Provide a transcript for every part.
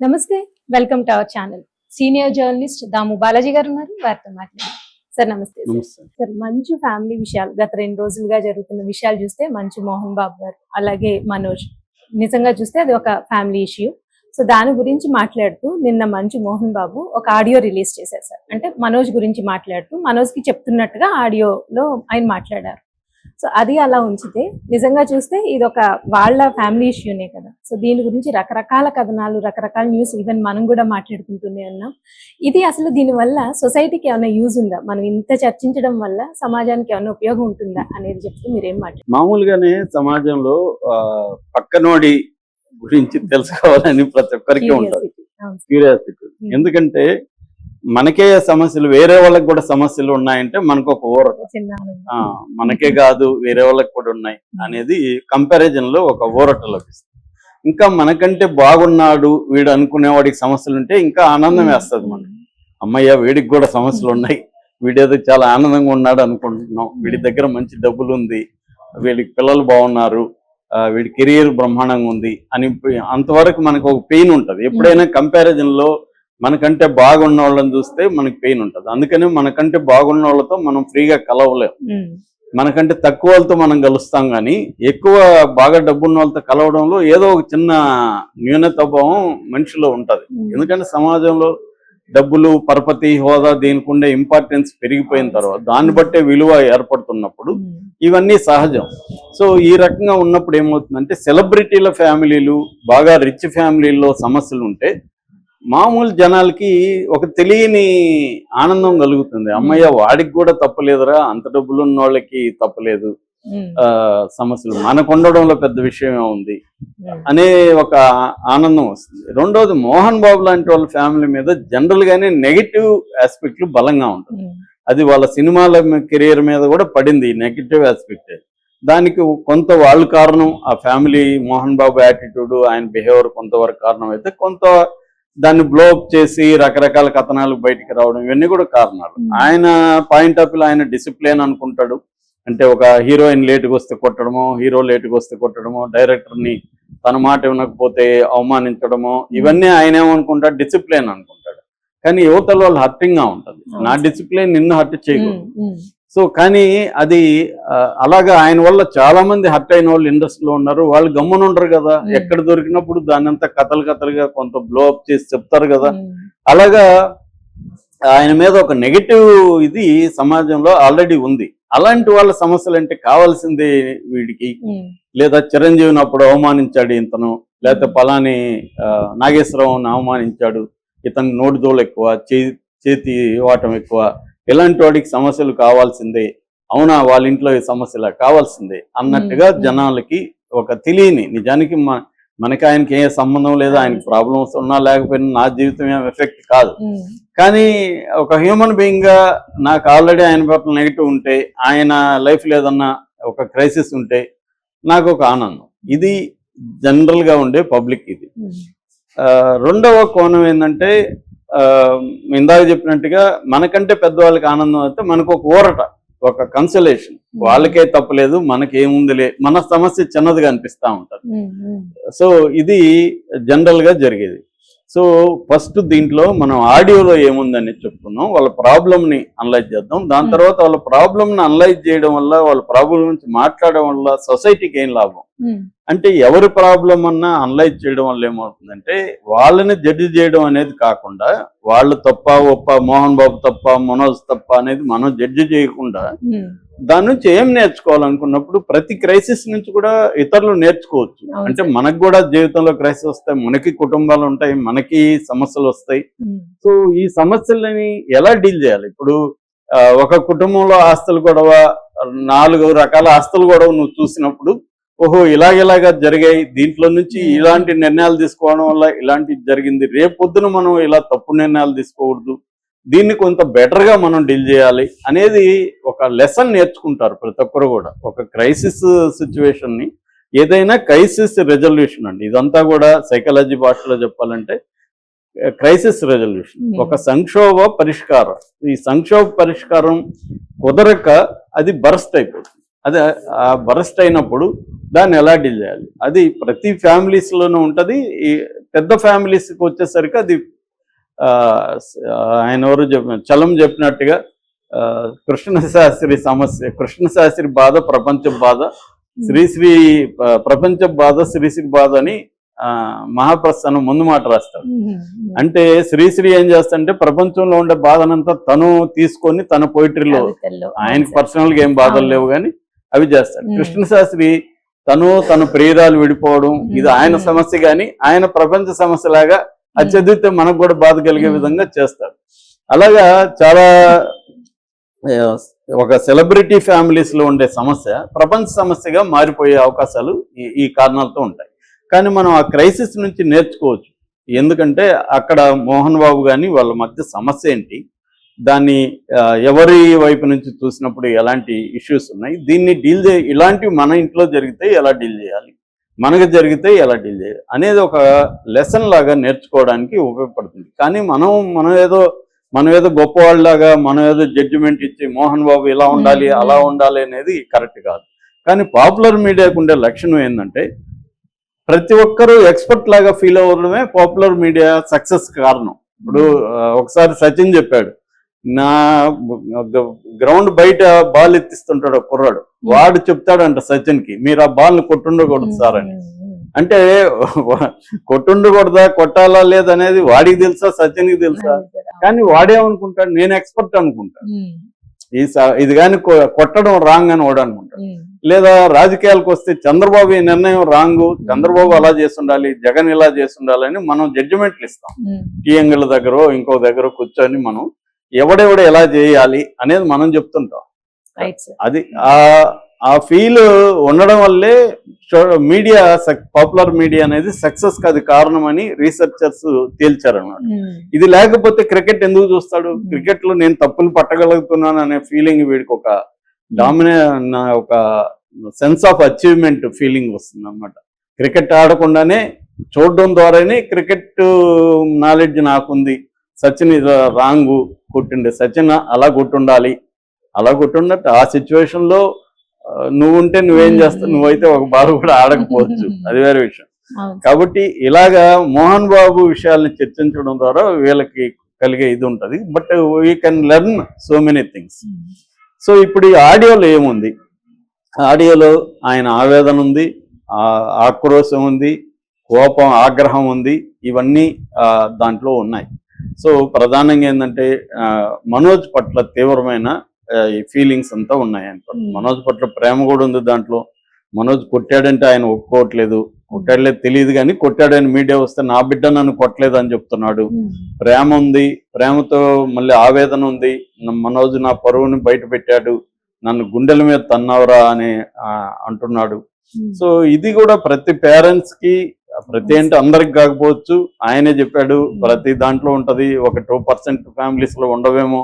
నమస్తే welcome to our channel. Senior journalist Damu Balaji గారు ఉన్నారు వారితో మాట్లాడారు సార్ నమస్తే. సార్. మంచు ఫ్యామిలీ విషయాలు గత రెండు రోజులుగా జరుగుతున్న విషయాలు చూస్తే మంచు మోహన్ బాబు గారు అలాగే మనోజ్. నిజంగా చూస్తే అది ఒక ఫ్యామిలీ ఇష్యూ. సో దాని గురించి మాట్లాడుతూ నిన్న మంచు మోహన్ బాబు ఒక ఆడియో రిలీజ్ చేశారు సార్. అంటే మనోజ్ గురించి మాట్లాడుతూ మనోజ్కి చెప్తున్నట్టుగా ఆడియోలో ఆయన మాట్లాడారు. సో అది అలా ఉంచితే నిజంగా చూస్తే ఇది ఒక వాళ్ళ ఫ్యామిలీ ఇష్యూనే కదా. సో దీని గురించి రకరకాల కథనాలు రకరకాల న్యూస్ ఈవెన్ మనం కూడా మాట్లాడుకుంటూనే ఉన్నాం. ఇది అసలు దీని వల్ల సొసైటీకి ఏమైనా యూజ్ ఉందా? మనం ఇంత చర్చించడం వల్ల సమాజానికి ఏమైనా ఉపయోగం ఉంటుందా అనేది చెప్తే మీరేం మాట్లాడారు. మామూలుగానే సమాజంలో పక్కనోడి గురించి తెలుసుకోవాలని ప్రతి ఒక్కరికి ఉంటుంది. క్యూరియాసిటీ ఎందుకంటే మనకే సమస్యలు వేరే వాళ్ళకి కూడా సమస్యలు ఉన్నాయంటే మనకు ఒక ఊర చిన్న ఆనందం. ఆ, మనకే కాదు వేరే వాళ్ళకి కూడా ఉన్నాయి అనేది కంపారిజన్లో ఒక ఊరట లభిస్తుంది. ఇంకా మనకంటే బాగున్నాడు వీడు అనుకునేవాడికి సమస్యలు ఉంటే ఇంకా ఆనందం వేస్తుంది మనకి. అమ్మయ్య వీడికి కూడా సమస్యలు ఉన్నాయి. వీడేదో చాలా ఆనందంగా ఉన్నాడు అనుకుంటున్నాం. వీడి దగ్గర మంచి డబ్బులు ఉంది. వీడికి పిల్లలు బాగున్నారు. వీడి కెరియర్ బ్రహ్మాండంగా ఉంది అని అంతవరకు మనకు ఒక పెయిన్ ఉంటుంది. ఎప్పుడైనా కంపారిజన్లో మనకంటే బాగున్న వాళ్ళని చూస్తే మనకి పెయిన్ ఉంటుంది అందుకని మనకంటే బాగున్న వాళ్ళతో మనం ఫ్రీగా కలవలేం. మనకంటే తక్కువ వాళ్ళతో మనం కలుస్తాం కానీ ఎక్కువ బాగా డబ్బున్న వాళ్ళతో కలవడంలో ఏదో ఒక చిన్న న్యూనతాభావం మనిషిలో ఉంటది. ఎందుకంటే సమాజంలో డబ్బులు పరపతి హోదా దీనికి ఉండే ఇంపార్టెన్స్ పెరిగిపోయిన తర్వాత దాన్ని బట్టే విలువ ఏర్పడుతున్నప్పుడు. ఇవన్నీ సహజం సో ఈ రకంగా ఉన్నప్పుడు ఏమవుతుందంటే సెలబ్రిటీల ఫ్యామిలీలు బాగా రిచ్ ఫ్యామిలీల్లో సమస్యలు ఉంటే మామూలు జనాలకి ఒక తెలియని ఆనందం కలుగుతుంది. అమ్మయ్య వాడికి కూడా తప్పలేదురా అంత డబ్బులు ఉన్న వాళ్ళకి తప్పలేదు సమస్యలు మనకు ఉండడంలో పెద్ద విషయమే ఉంది. అనే ఒక ఆనందం వస్తుంది. రెండోది మోహన్ బాబు లాంటి వాళ్ళ ఫ్యామిలీ మీద జనరల్ గానే నెగిటివ్ ఆస్పెక్ట్లు బలంగా ఉంటుంది. అది వాళ్ళ సినిమాల కెరియర్ మీద కూడా పడింది నెగిటివ్ ఆస్పెక్ట్. దానికి కొంత వాళ్ళు కారణం ఆ ఫ్యామిలీ మోహన్ బాబు యాటిట్యూడ్ ఆయన బిహేవియర్ కొంతవరకు కారణం అయితే కొంత దాన్ని బ్లోఅప్ చేసి రకరకాల కథనాలు బయటికి రావడం ఇవన్నీ కూడా కారణాలు. ఆయన పాయింట్ ఆఫ్ ఆయన డిసిప్లిన్ అనుకుంటాడు. అంటే ఒక హీరోయిన్ లేటుగా వస్తే కొట్టడమో హీరో లేటుగా వస్తే కొట్టడమో డైరెక్టర్ని తన మాట వినకపోతే అవమానించడమో ఇవన్నీ ఆయన ఏమనుకుంటాడు? డిసిప్లిన్ అనుకుంటాడు. కానీ యువతల వాళ్ళు హర్టింగ్గా ఉంటది. నా డిసిప్లిన్ నిన్ను హర్ట్ చేయకూడదు. సో కానీ అది అలాగా ఆయన వల్ల చాలా మంది హర్ట్ అయిన వాళ్ళు ఇండస్ట్రీలో ఉన్నారు. వాళ్ళు గమ్మున ఉండరు కదా. ఎక్కడ దొరికినప్పుడు దాన్ని అంతా కథలు కథలుగా కొంత బ్లో అప్ చేసి చెప్తారు కదా. అలాగా ఆయన మీద ఒక నెగటివ్ ఇది సమాజంలో ఆల్రెడీ ఉంది. అలాంటి వాళ్ళ సమస్యలు అంటే కావాల్సిందే వీడికి. లేదా చిరంజీవిని అప్పుడు అవమానించాడు ఇతను లేకపోతే పలాని నాగేశ్వరరావుని అవమానించాడు. ఇతను నోటి దోలు ఎక్కువ చే- చేతి వాటం ఎక్కువ. ఇలాంటి వాడికి సమస్యలు కావాల్సిందే. అవునా వాళ్ళ ఇంట్లో ఈ సమస్యలా? కావాల్సిందే. అన్నట్టుగా. జనాలకి ఒక తెలియని నిజానికి మ- మనకి ఆయనకి ఏ సంబంధం లేదు ఆయనకి ప్రాబ్లమ్స్ ఉన్నా లేకపోయినా నా జీవితం ఏం ఎఫెక్ట్ కాదు. కానీ ఒక హ్యూమన్ బీయింగ్గా నాకు ఆల్రెడీ ఆయన పట్ల నెగిటివ్ ఉంటే ఆయన లైఫ్ లేదన్నా ఒక క్రైసిస్ ఉంటే నాకు ఒక ఆనందం. ఇది జనరల్గా ఉండే పబ్లిక్ ఇది. రెండవ కోణం ఏంటంటే ఇందాక చెప్పినట్టుగా మనకంటే పెద్దవాళ్ళకి ఆనందం అయితే మనకు ఒక ఊరట ఒక కన్సలేషన్ వాళ్ళకే తప్పలేదు మనకేముందిలే మన సమస్య చిన్నదిగా అనిపిస్తా. ఉమ్. సో ఇది జనరల్గా జరిగేది సో ఫస్ట్ దీంట్లో మనం ఆడియోలో ఏముందని చెప్పుకున్నాం వాళ్ళ ప్రాబ్లమ్ని అనలైజ్ చేద్దాం దాని. తర్వాత వాళ్ళ ప్రాబ్లమ్ని అనలైజ్ చేయడం వల్ల వాళ్ళ ప్రాబ్లం గురించి మాట్లాడడం వల్ల సొసైటీకి ఏం లాభం. అంటే ఎవరి ప్రాబ్లం అన్నా అనలైజ్ చేయడం వల్ల ఏమవుతుందంటే వాళ్ళని జడ్జి చేయడం అనేది కాకుండా వాళ్ళు తప్ప ఒప్ప మోహన్ బాబు తప్ప మనోజ్ తప్ప అనేది మనం జడ్జి చేయకుండా. దాని నుంచి ఏం నేర్చుకోవాలనుకున్నప్పుడు ప్రతి క్రైసిస్ నుంచి కూడా ఇతరులు నేర్చుకోవచ్చు అంటే. మనకు కూడా జీవితంలో క్రైసిస్ వస్తాయి మనకి కుటుంబాలు ఉంటాయి మనకి సమస్యలు వస్తాయి. సో ఈ సమస్యలని ఎలా డీల్ చేయాలి ఇప్పుడు ఒక కుటుంబంలో ఆస్తులు గొడవ నాలుగు రకాల ఆస్తులు గొడవ నువ్వు చూసినప్పుడు ఓహో ఇలాగెలాగా జరిగాయి దీంట్లో నుంచి. ఇలాంటి నిర్ణయాలు తీసుకోవడం వల్ల ఇలాంటి జరిగింది రేపొద్దున మనం ఇలా తప్పు నిర్ణయాలు తీసుకోకూడదు దీన్ని కొంత బెటర్గా మనం డీల్ చేయాలి అనేది ఒక లెసన్ నేర్చుకుంటారు ప్రతి ఒక్కరు కూడా. ఒక క్రైసిస్ సిచ్యువేషన్ని ఏదైనా క్రైసిస్ రెజల్యూషన్ అండి. ఇదంతా కూడా సైకాలజీ భాషలో చెప్పాలంటే క్రైసిస్ రెజల్యూషన్ Hmm. ఒక సంక్షోభ పరిష్కారం. ఈ సంక్షోభ పరిష్కారం కుదరక అది బరస్ట్ అయిపోతుంది. అది ఆ బరస్ట్ అయినప్పుడు దాన్ని ఎలా డీల్ చేయాలి? అది ప్రతి ఫ్యామిలీస్ లోనూ ఉంటది. ఈ పెద్ద ఫ్యామిలీస్కి వచ్చేసరికి అది ఆయన ఎవరు చలం చెప్పినట్టుగా ఆ, కృష్ణ శాస్త్రి సమస్య కృష్ణ శాస్త్రి బాధ ప్రపంచ బాధ శ్రీశ్రీ ప్రపంచ బాధ శ్రీశ్రీ బాధ అని ఆ, మహాప్రస్థానం ముందు మాట రాస్తాడు అంటే శ్రీశ్రీ ఏం చేస్తాడంటే ప్రపంచంలో ఉండే బాధనంతా తను తీసుకొని తన పోయిటరీలో. ఆయనకి పర్సనల్గా ఏం బాధలు. లేవు కానీ అవి చేస్తాడు ఉమ్. కృష్ణ శాస్త్రి తను తన ప్రియురాలు విడిపోవడం ఇది ఆయన. సమస్య గాని ఆయన ప్రపంచ సమస్య లాగా అది. చదివితే మనకు కూడా బాధ కలిగే. విధంగా చేస్తాడు అలాగా చాలా ఒక సెలబ్రిటీ ఫ్యామిలీస్లో ఉండే సమస్య ప్రపంచ సమస్యగా మారిపోయే అవకాశాలు ఈ- కారణాలతో ఉంటాయి. కానీ మనం ఆ క్రైసిస్ నుంచి నేర్చుకోవచ్చు. ఎందుకంటే అక్కడ మోహన్ బాబు గాని వాళ్ళ మధ్య సమస్య ఏంటి? దాన్ని ఎవరి వైపు నుంచి చూసినప్పుడు ఎలాంటి ఇష్యూస్ ఉన్నాయి? దీన్ని డీల్ చే ఇలాంటివి మన ఇంట్లో జరిగితే ఎలా డీల్ చేయాలి? మనకు జరిగితే ఎలా డీల్ చేయాలి అనేది ఒక లెసన్ లాగా నేర్చుకోవడానికి ఉపయోగపడుతుంది. కానీ మనం మనం ఏదో మనం ఏదో గొప్పవాళ్ళలాగా మనం ఏదో జడ్జిమెంట్ ఇచ్చి మోహన్ బాబు ఇలా ఉండాలి. అలా ఉండాలి అనేది కరెక్ట్ కాదు. కానీ పాపులర్ మీడియాకు ఉండే లక్షణం ఏంటంటే ప్రతి ఒక్కరూ ఎక్స్పర్ట్ లాగా ఫీల్ అవ్వడమే పాపులర్ మీడియా సక్సెస్ కారణం. ఇప్పుడు ఒకసారి సచిన్ చెప్పాడు నా గ్రౌండ్ బయట బాల్ ఎత్తిస్తుంటాడు కుర్రాడు. వాడు చెప్తాడంట సచిన్కి మీరు ఆ బాల్ని కొట్టుండకూడదు సార్ అని. అంటే కొట్టుండకూడదా కొట్టాలా లేదనేది వాడికి తెలుసా సచిన్కి తెలుసా. కానీ వాడేమనుకుంటాడు నేను ఎక్స్పర్ట్ అనుకుంటాడు ఈ ఇది కానీ కొట్టడం రాంగ్ అని వాడు అనుకుంటాడు. లేదా రాజకీయాలకు వస్తే చంద్రబాబు ఈ నిర్ణయం రాంగ్ చంద్రబాబు అలా చేస్తుండాలి జగన్ ఇలా చేస్తుండాలని మనం జడ్జిమెంట్లు ఇస్తాం. టీఎంగల దగ్గర ఇంకో దగ్గర కూర్చొని మనం ఎవడెవడ ఎలా చేయాలి అనేది మనం చెప్తుంటాం. అది ఆ ఆ ఫీల్ ఉండడం వల్లే మీడియా పాపులర్ మీడియా అనేది సక్సెస్కి అది కారణమని రీసెర్చర్స్ తేల్చారన్నమాట. ఇది లేకపోతే క్రికెట్ ఎందుకు చూస్తాడు? Hmm. క్రికెట్లో నేను తప్పులు పట్టగలుగుతున్నాను అనే ఫీలింగ్ వీడికి ఒక డామినే ఒక సెన్స్ ఆఫ్ అచీవ్మెంట్ ఫీలింగ్ వస్తుంది అనమాట క్రికెట్ ఆడకుండానే చూడడం ద్వారానే క్రికెట్ నాలెడ్జ్ నాకుంది. సచిన్ ఇది రాంగు కొట్టిండే. సచిన్ అలా కొట్టుండాలి. అలా కొట్టుండట్టు ఆ సిచ్యువేషన్లో ఆ, నువ్వు ఉంటే నువ్వేం చేస్తావు నువ్వైతే ఒక బాల్ కూడా ఆడకపోవచ్చు. అది వేరే విషయం. కాబట్టి ఇలాగా మోహన్ బాబు విషయాల్ని చర్చించడం ద్వారా వీళ్ళకి కలిగే ఇది ఉంటది. But we can learn so many things so ఇప్పుడు ఈ ఆడియోలో ఏముంది? ఆడియోలో ఆయన ఆవేదన ఉంది ఆ ఆక్రోశం ఉంది కోపం ఆగ్రహం ఉంది. ఇవన్నీ ఆ, దాంట్లో ఉన్నాయి. సో ప్రధానంగా ఏంటంటే ఆ, మనోజ్ పట్ల తీవ్రమైన ఈ ఫీలింగ్స్ అంతా ఉన్నాయి. Hmm. మనోజ్ పట్ల ప్రేమ కూడా ఉంది దాంట్లో. మనోజ్ కొట్టాడంటే ఆయన ఒప్పుకోవట్లేదు. కొట్టాడలేదు తెలియదు కానీ కొట్టాడని మీడియా వస్తే నా బిడ్డ నన్ను కొట్టలేదు అని చెప్తున్నాడు. ప్రేమ ఉంది. ప్రేమతో మళ్ళీ ఆవేదన ఉంది. మనోజ్ నా పరువుని బయట పెట్టాడు. నన్ను గుండెల మీద తన్నావురా అని అంటున్నాడు. సో ఇది కూడా ప్రతి పేరెంట్స్కి ప్రతి అంటే అందరికి కాకపోవచ్చు. ఆయనే చెప్పాడు ప్రతి దాంట్లో ఉంటది ఒక టూ పర్సెంట్ ఫ్యామిలీస్లో ఉండవేమో.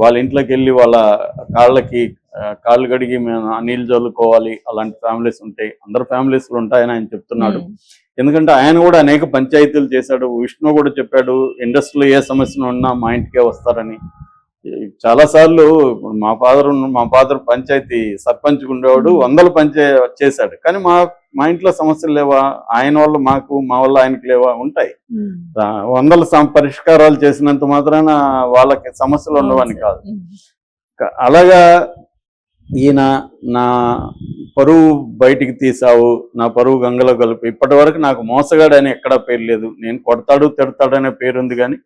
వాళ్ళ ఇంట్లోకి వెళ్ళి వాళ్ళ కాళ్ళకి కాళ్ళు కడిగి మేము నీళ్ళు చల్లుకోవాలి అలాంటి ఫ్యామిలీస్ ఉంటాయి అందరు ఫ్యామిలీస్లో ఉంటాయని ఆయన చెప్తున్నాడు. ఎందుకంటే ఆయన కూడా అనేక పంచాయతీలు చేశాడు. విష్ణు కూడా చెప్పాడు ఇండస్ట్రీలో ఏ సమస్యను ఉన్నా మా ఇంటికే వస్తారని. చాలా సార్లు మా ఫాదర్ మా ఫాదర్ పంచాయతీ సర్పంచ్ ఉండేవాడు వందల పంచాయ చేశాడు. కానీ మా మా ఇంట్లో సమస్యలు లేవా? ఆయన వల్ల మాకు మా వల్ల ఆయనకి లేవా? ఉంటాయి. వందల పరిష్కారాలు చేసినంత మాత్రాన వాళ్ళకి సమస్యలు ఉండవని కాదు. అలాగా ఈయన నా పరువు బయటికి తీసావు నా పరువు గంగలో కలిపి. ఇప్పటి వరకు నాకు మోసగాడు అని ఎక్కడా పేరు లేదు. నేను కొడతాడు తిడతాడు అనే పేరు ఉంది కానీ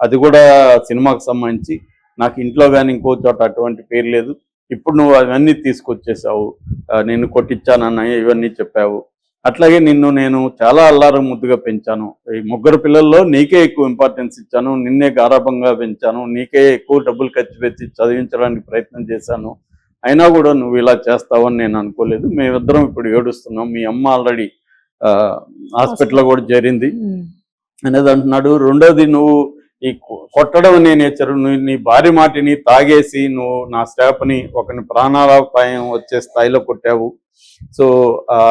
అది కూడా సినిమాకు సంబంధించి నాకు ఇంట్లో కానీ ఇంకో చోట అటువంటి పేరు లేదు. ఇప్పుడు నువ్వు అవన్నీ తీసుకొచ్చేసావు. ఆ, నిన్ను కొట్టించానన్న ఇవన్నీ చెప్పావు. అట్లాగే నిన్ను నేను చాలా అల్లారం ముద్దుగా పెంచాను. ఈ ముగ్గురు పిల్లల్లో నీకే ఎక్కువ ఇంపార్టెన్స్ ఇచ్చాను. నిన్నే గారాభంగా పెంచాను. నీకే ఎక్కువ డబ్బులు ఖర్చు పెట్టి చదివించడానికి ప్రయత్నం చేశాను. అయినా కూడా నువ్వు ఇలా చేస్తావని నేను అనుకోలేదు. మేమిద్దరం ఇప్పుడు ఏడుస్తున్నాం. మీ అమ్మ ఆల్రెడీ హాస్పిటల్లో కూడా చేరింది. అనేది అంటున్నాడు రెండోది నువ్వు ఈ కొట్టడం అనే నేచర్ నువ్వు నీ భార్య మాటిని తాగేసి నువ్వు నా స్టాఫ్ని ఒకని ప్రాణాలపాయం వచ్చే స్థాయిలో కొట్టావు. సో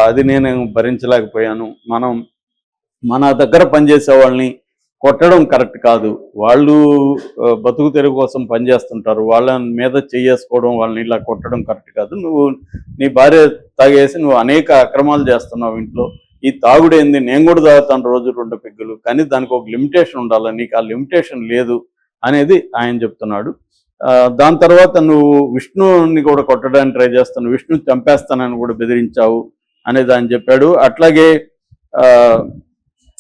అది నేను భరించలేకపోయాను. మనం మన దగ్గర పనిచేసే వాళ్ళని కొట్టడం కరెక్ట్ కాదు. వాళ్ళు బతుకు తెరుగు కోసం పనిచేస్తుంటారు. వాళ్ళ మీద చేసుకోవడం వాళ్ళని ఇలా కొట్టడం కరెక్ట్ కాదు. నువ్వు నీ భార్య తాగేసి నువ్వు అనేక అక్రమాలు చేస్తున్నావు ఇంట్లో. ఈ తాగుడేంది నేను కూడా తాగుతాను రోజు రెండు పెగ్గులు. కానీ దానికి ఒక లిమిటేషన్ ఉండాలి. నీకు ఆ లిమిటేషన్ లేదు అనేది ఆయన చెప్తున్నాడు. దాని తర్వాత నువ్వు విష్ణుని కూడా కొట్టడానికి ట్రై చేస్తాను విష్ణు చంపేస్తానని కూడా బెదిరించావు అనేది ఆయన చెప్పాడు. అట్లాగే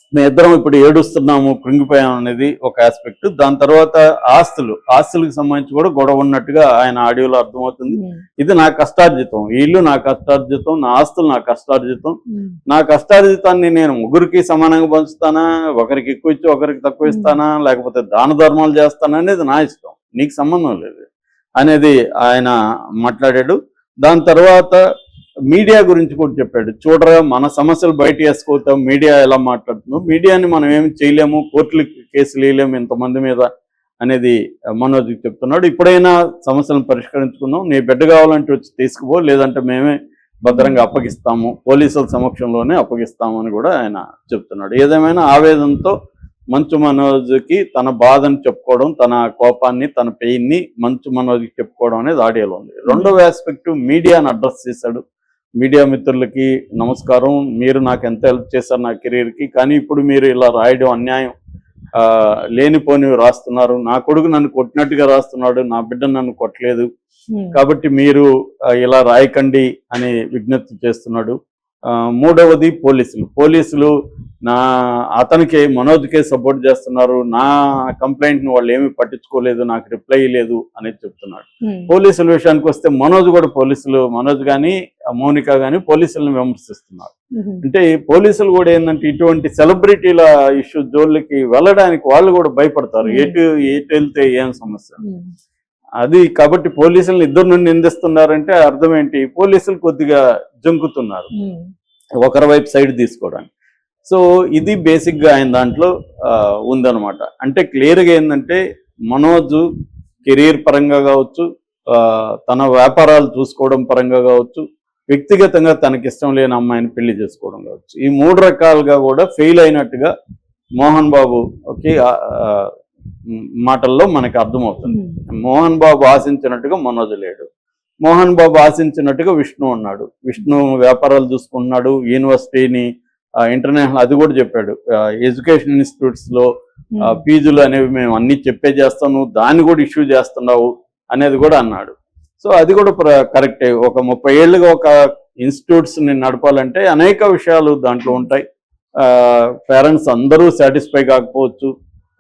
ఆ, మీ ఇద్దరం ఇప్పుడు ఏడుస్తున్నాము కృంగిపోయాం అనేది ఒక ఆస్పెక్ట్ దాని తర్వాత ఆస్తులు ఆస్తులకు సంబంధించి కూడా గొడవ ఉన్నట్టుగా ఆయన ఆడియోలో అర్థమవుతుంది. ఉమ్, ఇది నా కష్టార్జితం. ఈ ఇల్లు నా కష్టార్జితం నా ఆస్తులు నా కష్టార్జితం. ఉమ్, నా కష్టార్జితాన్ని నేను ముగ్గురికి సమానంగా పంచుతానా ఒకరికి ఎక్కువ ఇచ్చి ఒకరికి తక్కువ ఇస్తానా లేకపోతే దాన ధర్మాలు చేస్తానా అనేది నా ఇష్టం. నీకు సంబంధం లేదు అనేది ఆయన మాట్లాడాడు. దాని తర్వాత మీడియా గురించి కూడా చెప్పాడు. చూడరా మన సమస్యలు బయట వేసుకోతాం మీడియా ఎలా మాట్లాడుతుందో. మీడియాని మనం ఏమి చేయలేము కోర్టులకు కేసులు వేయలేము ఇంతమంది మీద అనేది మనోజ్ చెప్తున్నాడు. ఇప్పుడైనా సమస్యలను పరిష్కరించుకుందాం. నీ బిడ్డ కావాలంటే వచ్చి తీసుకుపో లేదంటే మేమే భద్రంగా అప్పగిస్తాము. పోలీసుల సమక్షంలోనే అప్పగిస్తాము అని కూడా ఆయన చెప్తున్నాడు. ఏదేమైనా ఆవేదనతో మంచు మనోజ్కి తన బాధని చెప్పుకోవడం తన కోపాన్ని తన పెయిన్ని మంచు మనోజ్కి చెప్పుకోవడం అనేది ఆడియోలో ఉంది. రెండవ ఆస్పెక్ట్ మీడియాను అడ్రస్ చేశాడు. మీడియా మిత్రులకి నమస్కారం. మీరు నాకు ఎంత హెల్ప్ చేశారు నా కెరీర్కి కానీ ఇప్పుడు మీరు ఇలా రాయడం అన్యాయం. ఆ, లేనిపోనివి రాస్తున్నారు. నా కొడుకు నన్ను కొట్టినట్టుగా రాస్తున్నాడు. నా బిడ్డ నన్ను కొట్టలేదు. ఉమ్, కాబట్టి మీరు ఇలా రాయకండి అని విజ్ఞప్తి చేస్తున్నాడు. మూడవది పోలీసులు. పోలీసులు నా అతనికి మనోజ్కే సపోర్ట్ చేస్తున్నారు. నా కంప్లైంట్ని వాళ్ళు ఏమీ పట్టించుకోలేదు. నాకు రిప్లై లేదు అనేది చెప్తున్నాడు. ఉమ్, పోలీసుల విషయానికి వస్తే మనోజ్ కూడా పోలీసులు. మనోజ్ కానీ మౌనిక కానీ పోలీసులను విమర్శిస్తున్నారు. అంటే పోలీసులు కూడా ఏంటంటే ఇటువంటి సెలబ్రిటీల ఇష్యూ జోళ్ళకి వెళ్ళడానికి వాళ్ళు కూడా భయపడతారు. ఎటు ఎటు వెళ్తే ఏం సమస్య? అది కాబట్టి పోలీసులను ఇద్దరు నుండి నిందిస్తున్నారంటే అర్థం ఏంటి? పోలీసులు కొద్దిగా జంకుతున్నారు. ఒకరి వైపు సైడ్ తీసుకోవడానికి. సో ఇది బేసిక్గా ఆయన దాంట్లో ఉందన్నమాట. అంటే క్లియర్గా ఏంటంటే మనోజ్ కెరీర్ పరంగా కావచ్చు తన వ్యాపారాలు చూసుకోవడం పరంగా కావచ్చు వ్యక్తిగతంగా తనకి ఇష్టం లేని అమ్మాయిని పెళ్ళి చేసుకోవడం కావచ్చు. ఈ మూడు రకాలుగా కూడా ఫెయిల్ అయినట్టుగా మోహన్ బాబు ఓకే మాటల్లో మనకి అర్థమవుతుంది. మోహన్ బాబు ఆశించినట్టుగా మనోజ్ లేడు. మోహన్ బాబు ఆశించినట్టుగా విష్ణు ఉన్నాడు. విష్ణు వ్యాపారాలు చూసుకుంటున్నాడు యూనివర్సిటీని ఇంటర్నేషనల్ అది కూడా చెప్పాడు. ఎడ్యుకేషన్ ఇన్స్టిట్యూట్స్లో ఆ, ఉమ్, ఫీజులు అనేవి మేము అన్ని చెప్పే చేస్తాం నువ్వు దాన్ని కూడా ఇష్యూ చేస్తున్నావు అనేది కూడా అన్నాడు. సో అది కూడా ప్ర- కరెక్టే. ఒక ముప్పై ఏళ్ళుగా ఒక ఇన్స్టిట్యూట్స్ని నడపాలంటే అనేక విషయాలు దాంట్లో ఉంటాయి. పేరెంట్స్ అందరూ సాటిస్ఫై కాకపోవచ్చు.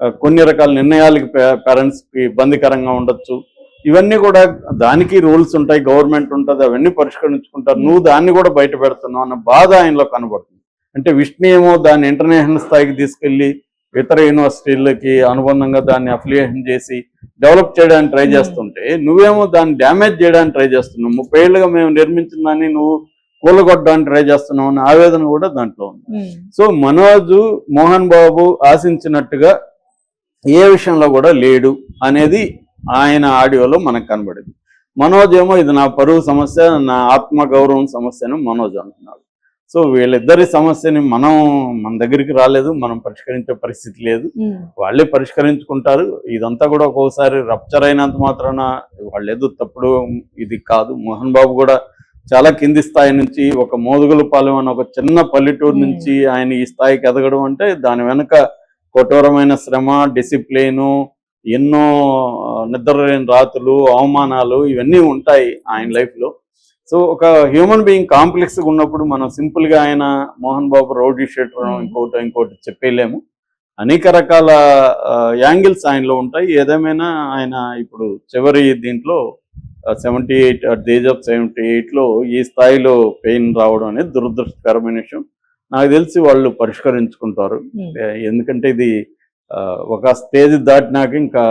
కొన్ని రకాల నిర్ణయాలకి పేరెంట్స్కి ఇబ్బందికరంగా ఉండొచ్చు. ఇవన్నీ కూడా దానికి రూల్స్ ఉంటాయి గవర్నమెంట్ ఉంటుంది అవన్నీ పరిష్కరించుకుంటారు. నువ్వు దాన్ని కూడా బయట పెడుతున్నావు అన్న బాధ ఆయనలో కనబడుతుంది. అంటే విష్ణు ఏమో దాన్ని ఇంటర్నేషనల్ స్థాయికి తీసుకెళ్ళి ఇతర యూనివర్సిటీలకి అనుబంధంగా దాన్ని అఫిలియేషన్ చేసి డెవలప్ చేయడానికి ట్రై Hmm. చేస్తుంటే నువ్వేమో దాన్ని డ్యామేజ్ చేయడానికి ట్రై చేస్తున్నావు. ముప్పై ఏళ్ళుగా మేము నిర్మించిన దాన్ని నువ్వు కూలగొట్టడానికి ట్రై చేస్తున్నావు అనే ఆవేదన కూడా దాంట్లో ఉంది. ఉమ్, సో మనోజ్ మోహన్ బాబు ఆశించినట్టుగా ఏ విషయంలో కూడా లేడు అనేది ఆయన ఆడియోలో మనకు కనబడింది. మనోజ్ ఏమో ఇది నా పరువు సమస్య నా ఆత్మ గౌరవం సమస్యను మనోజ్ అంటున్నాడు. సో వీళ్ళిద్దరి సమస్యని మనం మన దగ్గరికి రాలేదు మనం పరిష్కరించే పరిస్థితి లేదు. వాళ్ళే పరిష్కరించుకుంటారు. ఇదంతా కూడా ఒక్కోసారి రప్చర్ అయినంత మాత్రాన వాళ్ళు ఏదో తప్పుడు ఇది కాదు. మోహన్ బాబు కూడా చాలా కింది స్థాయి నుంచి ఒక మోదుగుల పాలెం అనే ఒక చిన్న పల్లెటూరు. నుంచి ఆయన ఈ స్థాయికి ఎదగడం అంటే దాని వెనుక కఠోరమైన శ్రమ డిసిప్లిను ఎన్నో నిద్రలేని రాత్రులు అవమానాలు ఇవన్నీ ఉంటాయి ఆయన లైఫ్లో సో ఒక హ్యూమన్ బీయింగ్ కాంప్లెక్స్ ఉన్నప్పుడు మనం సింపుల్గా ఆయన మోహన్ బాబు రౌడీ షీటర్. ఇంకోటి ఇంకోటి చెప్పేయలేము అనేక రకాల యాంగిల్స్ ఆయనలో ఉంటాయి ఏదేమైనా ఆయన ఇప్పుడు చివరి దీంట్లో seventy eight at the age of seventy ఎయిట్లో ఈ స్థాయిలో పెయిన్ రావడం అనేది దురదృష్టకరమైన విషయం నాకు తెలిసి వాళ్ళు పరిష్కరించుకుంటారు. ఎందుకంటే ఇది ఒక స్టేజ్ దాటినాక ఇంకా